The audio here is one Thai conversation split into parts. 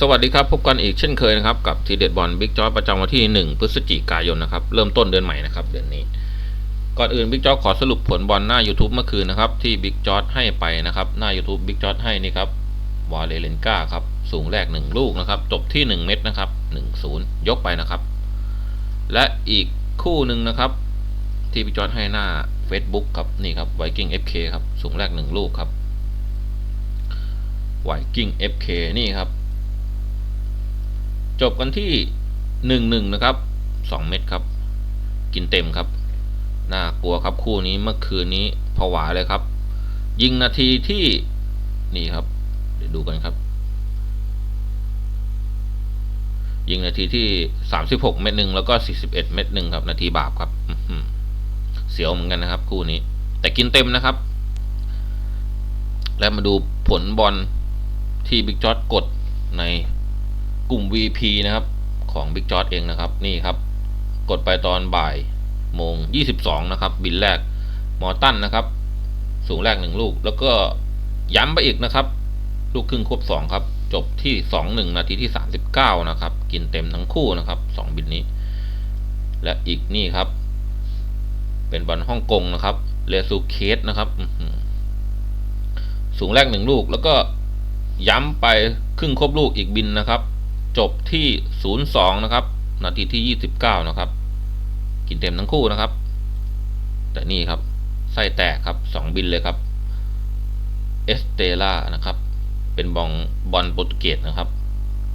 สวัสดีครับพบกันอีกเช่นเคยนะครับกับทีเด็ดบอลบิ๊กจอประจำวันที่ 1 พฤศจิกายนนะครับเริ่มต้นเดือนใหม่นะครับเดือนนี้ ก่อนอื่นบิ๊กจอขอสรุปผลบอลหน้า YouTube เมื่อคืนนะครับที่บิ๊กจอให้ไปนะครับหน้า YouTube บิ๊กจอให้นี่ครับวาเลเลนกาครับสูงแรก 1 ลูกนะครับจบที่ 1 เม็ดนะครับ1-0 ยกไปนะครับ และอีกคู่หนึ่งนะครับ ที่บิ๊กจอให้หน้า Facebook ครับนี่ครับไวกิ้ง FK คครับสูงแรก 1 ลูกครับไวกิ้ง FK นี่ครับ จบกันที่หนึ่งหนึ่งนะครับสองเม็ดครับ กินเต็มครับน่ากลัวครับคู่นี้เมื่อคืนนี้ผวาเลยครับ ยิงนาทีที่นี่ครับ เดี๋ยวดูกันครับ ยิงนาทีที่สามสิบหกเม็ดหนึ่งแล้วก็สี่สิบเอ็ดเม็ดหนึ่งครับ นาทีบาปครับเสียวเหมือนกันนะครับ คู่นี้ แต่กินเต็มนะครับ แล้วมาดูผลบอลที่บิ๊กจ็อดกดใน กลุ่ม VP นะครับของ Big j o เองนะครับนี่ครับกดไปตอนบ่ายโมง 22 นะครับ บินแรกมอตันนะครับ สูงแรก 1 ลูก แล้วก็ย้ำไปอีกนะครับ ลูกครึ่งครบ2 ครับ จบที่ 2 1 นาทีที่ 39 นะครับ กินเต็มทั้งคู่นะครับ 2 บินนี้ และอีกนี่ครับ เป็นบอลฮ่องกงนะครับเรซูเคสนะครับ สูงแรก 1 ลูก แล้วก็ย้ำไปครึ่งครบลูกอีกบินนะครับ จบที่ 02 นะครับ นาทีที่ 29 นะครับ กินเต็มทั้งคู่นะครับ แต่นี่ครับ ไส้แตกครับ 2 บินเลยครับเอสเตล่านะครับ เป็นบองบอลโปรตุเกสนะครับ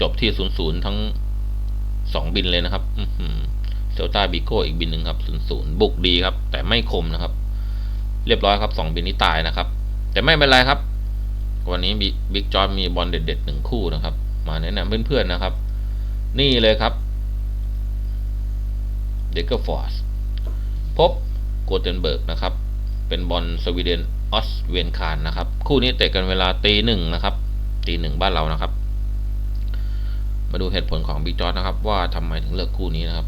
จบที่ 00 ทั้ง 2 บินเลยนะครับเซลตาบิโก้อีกบินหนึ่งครับ 00 บุกดีครับ แต่ไม่คมนะครับ เรียบร้อยครับ 2 บินนี้ตายนะครับ แต่ไม่เป็นไรครับ วันนี้บิ๊กจอร์มีบอลเด็ดๆหนึ่งคู่นะครับ มาแนะนำเพื่อนๆนะครับ นี่เลยครับเดกเกอร์ฟอร์สพบโกเทนเบิร์กนะครับ เป็นบอลสวีเดนออสเวนคารนะครับ คู่นี้เตะกันเวลาตีหนึ่งนะครับตีหนึ่งบ้านเรานะครับ มาดูเหตุผลของบิ๊กจอร์นะครับ ว่าทำไมถึงเลือกคู่นี้นะครับ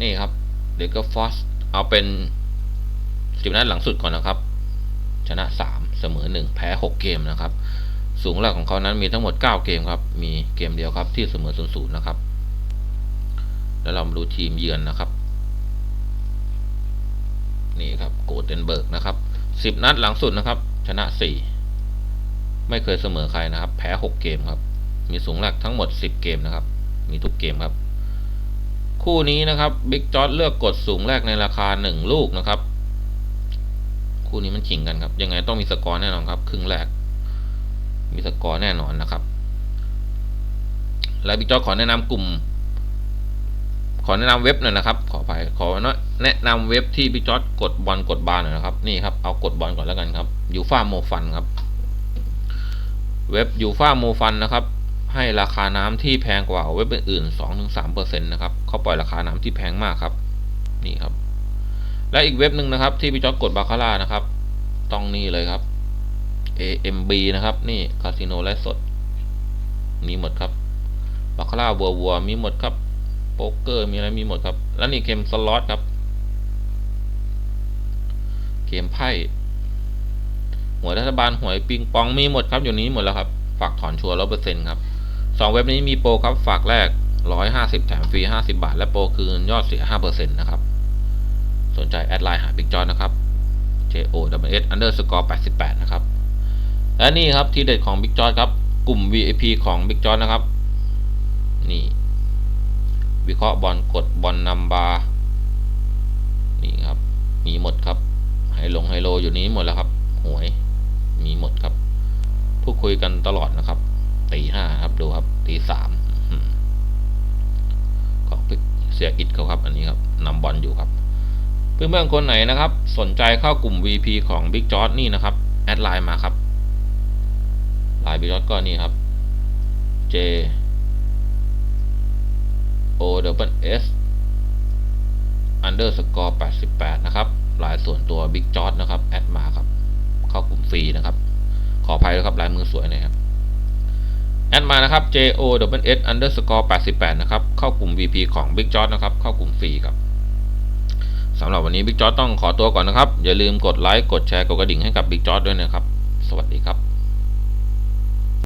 นี่ครับเดกเกอร์ฟอร์สเอาเป็นสิบนัดหลังสุดก่อนนะครับ ชนะ 3 เสมอ 1 แพ้ 6 เกมนะครับ สูงแรกของเขานั้นมีทั้งหมด 9 เกมครับ มีเกมเดียวครับที่เสมอ0 0นะครับ แล้วเรามาดูทีมเยือนนะครับ นี่ครับโกลเดนเบิร์กนะครับ 10 นัดหลังสุดนะครับ ชนะ 4 ไม่เคยเสมอใครนะครับ แพ้ 6 เกมครับ มีสูงแรกทั้งหมด 10 เกมนะครับ มีทุกเกมครับ คู่นี้นะครับบิ๊กจอร์ดเลือกกดสูงแรกในราคา 1 ลูกนะครับ คู่นี้มันขิงกันครับ ยังไงต้องมีสกอร์แน่นอนครับ ครึ่งแรก มีสกอร์แน่นอนนะครับ และบิ๊กจอขอแนะนำกลุ่ม ขอแนะนำเว็บหน่อยนะครับ ขอไปขอแนะนำเว็บที่บิ๊กจอดกดบอลกดบาร์หน่อยนะครับ นี่ครับ เอากดบอลก่อนแล้วกันครับยูฟ่าโมฟันครับ เว็บยูฟ่าโมฟันนะครับ ให้ราคาน้ำที่แพงกว่าเว็บอื่นๆ2-3%นะครับเขาปล่อยราคาน้ำที่แพงมากครับ นี่ครับและอีกเว็บหนึ่งนะครับที่พี่จอดกดบาคาร่านะครับ ต้องนี่เลยครับ AMB นะครับ นี่คาสิโนไลฟ์สด มีหมดครับบาคาร่าวัววัวมีหมดครับ โป๊กเกอร์มีอะไรมีหมดครับ แล้วนี่เกมสล็อตครับ เกมไพ่หวยรัฐบาลหวยปิงปองมีหมดครับ อยู่นี้หมดแล้วครับ ฝากถอนชัวร์ร้อยเปอร์เซ็นต์ครับสองเว็บนี้มีโปรครับ ฝากแรกร้อยห้าสิบแถมฟรีห้าสิบาท และโปรคืนยอดเสียห้าเปอร์เซ็นต์นะครับ สนใจแอดไลน์หาบิ๊กจอนนะครับ J O W S underscore 88 นะครับ และนี่ครับทีเด็ดของบิ๊กจอ r ครับ กลุ่ม VIP ของบิ๊กจอ r นะครับ นี่ วิเคราะห์บอลกดบอลนำบาร์นี่ครับ มีหมดครับไฮลงไฮโลอยู่นี้หมดแล้วครับ หวย มีหมดครับพูดคุยกันตลอดนะครับตีห้าครับดูครับตีสามของเสียอิดเขาครับ อันนี้ครับนำบอลอยู่ครับ เพื่อนๆคนไหนนะครับ สนใจเข้ากลุ่ม VP ของ Big j o ร์นี่นะครับ แอดไลน์มาครับ ลน์ Big j o ก็นี่ครับ J O W S underscore 88 นะครับลายส่วนตัว Big j o นะครับ แอดมาครับ เข้ากลุ่มฟรีนะครับ ขออภัยด้วยครับลายมือสวยนะครับ แอดมานะครับ J O W S underscore 88 นะครับ เข้ากลุ่ม VP ของ Big j o นะครับ เข้ากลุ่มฟรีครับสำหรับวันนี้บิ๊กจอร์ต้องขอตัวก่อนนะครับ อย่าลืมกดไลค์ กดแชร์ กดกระดิ่งให้กับบิ๊กจอร์ด้วยนะครับ สวัสดีครับ